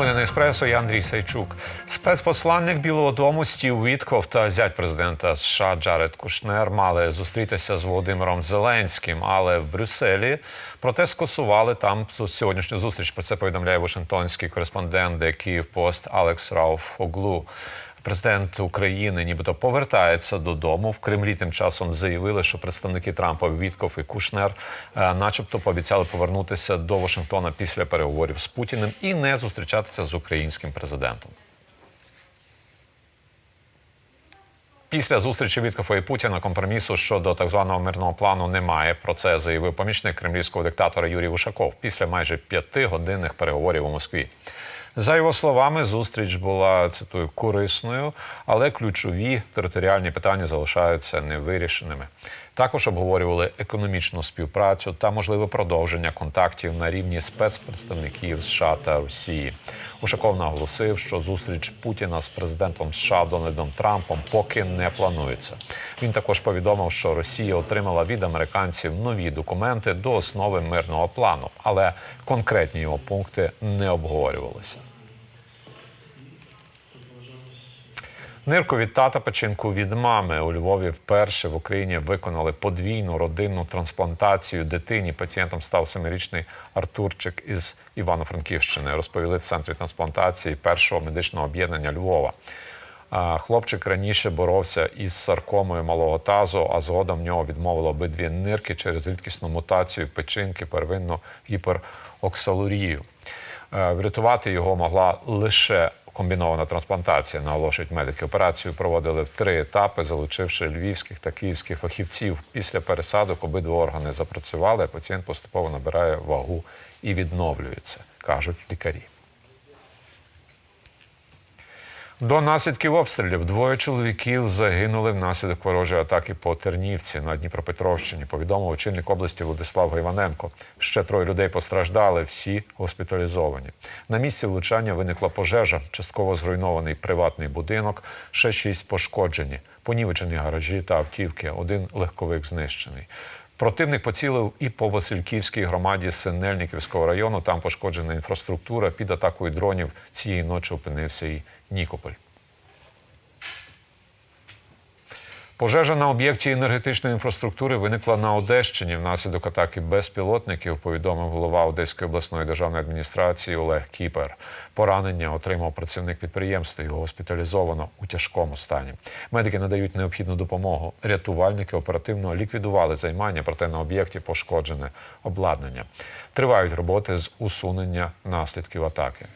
Новини Еспресо, я Андрій Сайчук. Спецпосланник Білого Дому Стів Вітков та зять президента США Джаред Кушнер мали зустрітися з Володимиром Зеленським, але в Брюсселі проте скасували там сьогоднішню зустріч. Про це повідомляє Вашингтонський кореспондент Київ Пост Алекс Рауф Оглу. Президент України, нібито повертається додому. В Кремлі тим часом заявили, що представники Трампа Вітков і Кушнер, е, начебто, пообіцяли повернутися до Вашингтона після переговорів з Путіним і не зустрічатися з українським президентом. Після зустрічі Віткофа і Путіна компромісу щодо так званого мирного плану немає. Про це заявив помічник кремлівського диктатора Юрій Ушаков після майже п'ятигодинних переговорів у Москві. За його словами, зустріч була цитую корисною, але ключові територіальні питання залишаються невирішеними. Також обговорювали економічну співпрацю та можливе продовження контактів на рівні спецпредставників США та Росії. Ушаков наголосив, що зустріч Путіна з президентом США Дональдом Трампом поки не планується. Він також повідомив, що Росія отримала від американців нові документи до основи мирного плану, але конкретні його пункти не обговорювалися. Нирку від тата, печінку від мами у Львові вперше в Україні виконали подвійну родинну трансплантацію дитині. Пацієнтом став семирічний Артурчик із Івано-Франківщини. Розповіли в центрі трансплантації першого медичного об'єднання Львова. Хлопчик раніше боровся із саркомою малого тазу, а згодом в нього відмовили обидві нирки через рідкісну мутацію печінки, первинну гіпероксалурію. Е, Врятувати його могла лише комбінована трансплантація, наголошують медики. Операцію проводили в три етапи, залучивши львівських та київських фахівців. Після пересадок обидва органи запрацювали. Пацієнт поступово набирає вагу і відновлюється, кажуть лікарі. До наслідків обстрілів двоє чоловіків загинули внаслідок ворожої атаки по Тернівці на Дніпропетровщині. Повідомив очільник області Владислав Гайваненко. Ще троє людей постраждали, всі госпіталізовані. На місці влучання виникла пожежа, частково зруйнований приватний будинок, ще шість пошкоджені, понівечені гаражі та автівки. Один легковик знищений. Противник поцілив і по Васильківській громаді Синельниківського району. Там пошкоджена інфраструктура. Під атакою дронів цієї ночі опинився і Нікополь. Пожежа на об'єкті енергетичної інфраструктури виникла на Одещині внаслідок атаки безпілотників, повідомив голова Одеської обласної державної адміністрації Олег Кіпер. Поранення отримав працівник підприємства. Його госпіталізовано у тяжкому стані. Медики надають необхідну допомогу. Рятувальники оперативно ліквідували займання, проте на об'єкті пошкоджене обладнання. Тривають роботи з усунення наслідків атаки.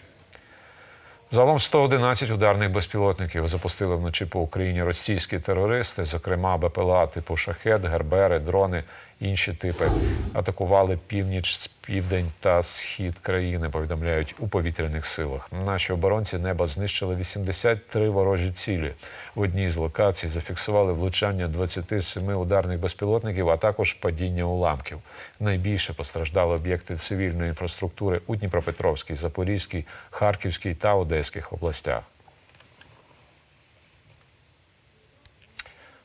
Загалом 111 ударних безпілотників запустили вночі по Україні російські терористи, зокрема БПЛА типу Шахет, Гербери, дрони, інші типи. Атакували північ, південь та схід країни. Повідомляють у повітряних силах. Наші оборонці неба знищили 83 ворожі цілі. В одній з локацій зафіксували влучання 27 ударних безпілотників, а також падіння уламків. Найбільше постраждали об'єкти цивільної інфраструктури у Дніпропетровській, Запорізькій, Харківській та Одеських областях.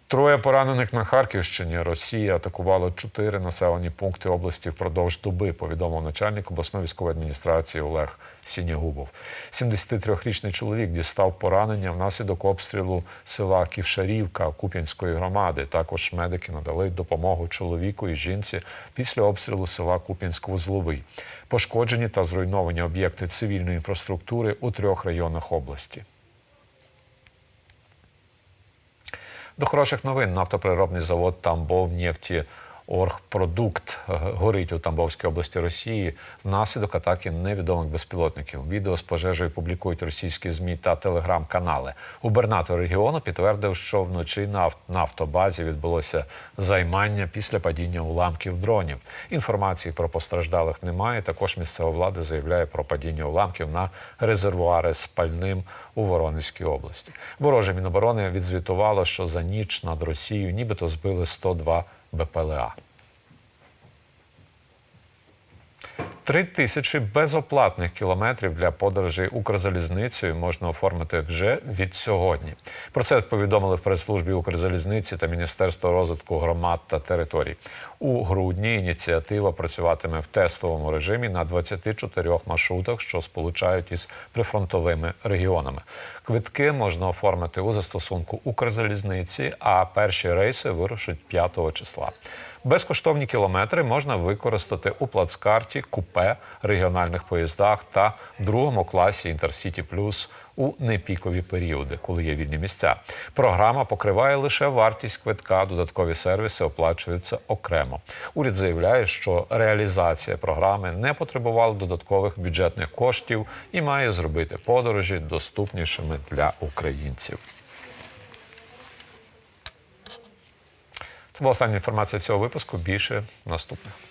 Троє поранених на Харківщині. Росія атакувала чотири населені пункти області впродовж доби. Повідомив начальник обласної військової адміністрації Олег Сінягубов. 73-річний чоловік дістав поранення внаслідок обстрілу села Ківшарівка Куп'янської громади. Також медики надали допомогу чоловіку і жінці після обстрілу села Куп'янськ-Вузловий. Пошкоджені та зруйновані об'єкти цивільної інфраструктури у трьох районах області. До хороших новин. Нафтопереробний завод Тамбов нефті Оргпродукт горить у Тамбовській області Росії внаслідок атаки невідомих безпілотників. Відео з пожежею публікують російські змі та телеграм-канали. Губернатор регіону підтвердив, що вночі на нафтобазі відбулося займання після падіння уламків дронів. Інформації про постраждалих немає. Також місцева влада заявляє про падіння уламків на резервуари з пальним у Воронезькій області. Вороже міноборони відзвітувало, що за ніч над Росією нібито збили 102 БПЛА. Три тисячі безоплатних кілометрів для подорожей Укрзалізницею можна оформити вже від сьогодні. Про це повідомили в прес-службі Укрзалізниці та Міністерства розвитку громад та територій. У грудні ініціатива працюватиме в тестовому режимі на 24 маршрутах, що сполучають із прифронтовими регіонами. Квитки можна оформити у застосунку Укрзалізниці, а перші рейси вирушать 5 числа. Безкоштовні кілометри можна використати у плацкарті, купе, регіональних поїздах та другому класі Інтерсіті Плюс у непікові періоди, коли є вільні місця. Програма покриває лише вартість квитка, додаткові сервіси оплачуються окремо. Уряд заявляє, що реалізація програми не потребувала додаткових бюджетних коштів і має зробити подорожі доступнішими для українців. Це була остання інформація цього випуску. Більше наступних.